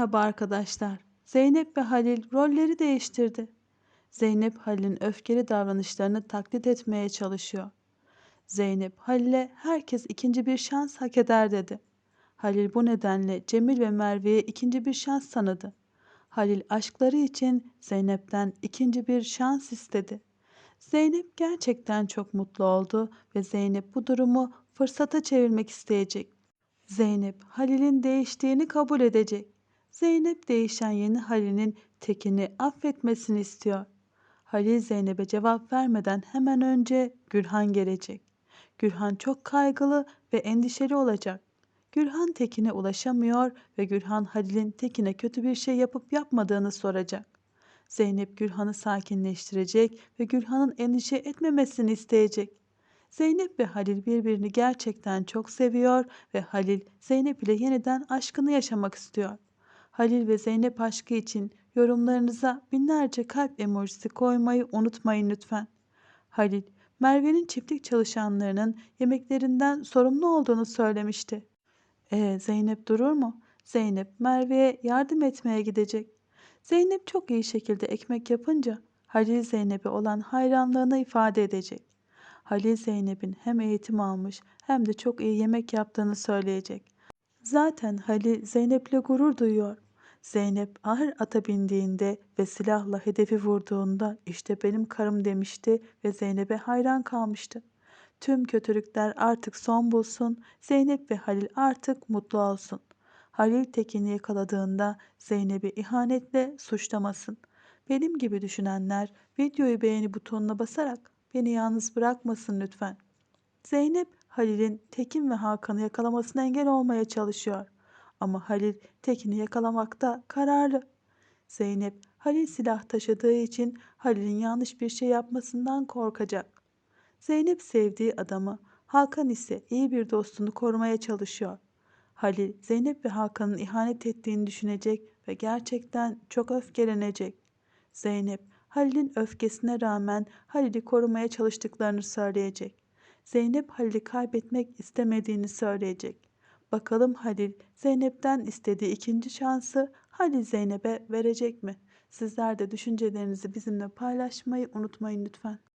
Merhaba arkadaşlar. Zeynep ve Halil rolleri değiştirdi. Zeynep Halil'in öfkeli davranışlarını taklit etmeye çalışıyor. Zeynep Halil'e herkes ikinci bir şans hak eder dedi. Halil bu nedenle Cemil ve Merve'ye ikinci bir şans tanıdı. Halil aşkları için Zeynep'ten ikinci bir şans istedi. Zeynep gerçekten çok mutlu oldu ve Zeynep bu durumu fırsata çevirmek isteyecek. Zeynep Halil'in değiştiğini kabul edecek. Zeynep değişen yeni Halil'in tekini affetmesini istiyor. Halil Zeynep'e cevap vermeden hemen önce Gülhan gelecek. Gülhan çok kaygılı ve endişeli olacak. Gülhan Tekin'e ulaşamıyor ve Gülhan Halil'in Tekin'e kötü bir şey yapıp yapmadığını soracak. Zeynep Gülhan'ı sakinleştirecek ve Gülhan'ın endişe etmemesini isteyecek. Zeynep ve Halil birbirini gerçekten çok seviyor ve Halil Zeynep ile yeniden aşkını yaşamak istiyor. Halil ve Zeynep aşkı için yorumlarınıza binlerce kalp emojisi koymayı unutmayın lütfen. Halil, Merve'nin çiftlik çalışanlarının yemeklerinden sorumlu olduğunu söylemişti. E Zeynep durur mu? Zeynep Merve'ye yardım etmeye gidecek. Zeynep çok iyi şekilde ekmek yapınca Halil Zeynep'e olan hayranlığını ifade edecek. Halil Zeynep'in hem eğitim almış hem de çok iyi yemek yaptığını söyleyecek. Zaten Halil Zeynep'le gurur duyuyor. Zeynep ahır ata bindiğinde ve silahla hedefi vurduğunda işte benim karım demişti ve Zeynep'e hayran kalmıştı. Tüm kötülükler artık son bulsun, Zeynep ve Halil artık mutlu olsun. Halil Tekin'i yakaladığında Zeynep'i ihanetle suçlamasın. Benim gibi düşünenler videoyu beğeni butonuna basarak beni yalnız bırakmasın lütfen. Zeynep Halil'in Tekin ve Hakan'ı yakalamasına engel olmaya çalışıyor. Ama Halil Tekin'i yakalamakta kararlı. Zeynep Halil silah taşıdığı için Halil'in yanlış bir şey yapmasından korkacak. Zeynep sevdiği adamı, Hakan ise iyi bir dostunu korumaya çalışıyor. Halil Zeynep ve Hakan'ın ihanet ettiğini düşünecek ve gerçekten çok öfkelenecek. Zeynep Halil'in öfkesine rağmen Halil'i korumaya çalıştıklarını söyleyecek. Zeynep Halil'i kaybetmek istemediğini söyleyecek. Bakalım Halil Zeynep'ten istediği ikinci şansı Halil Zeynep'e verecek mi? Sizler de düşüncelerinizi bizimle paylaşmayı unutmayın lütfen.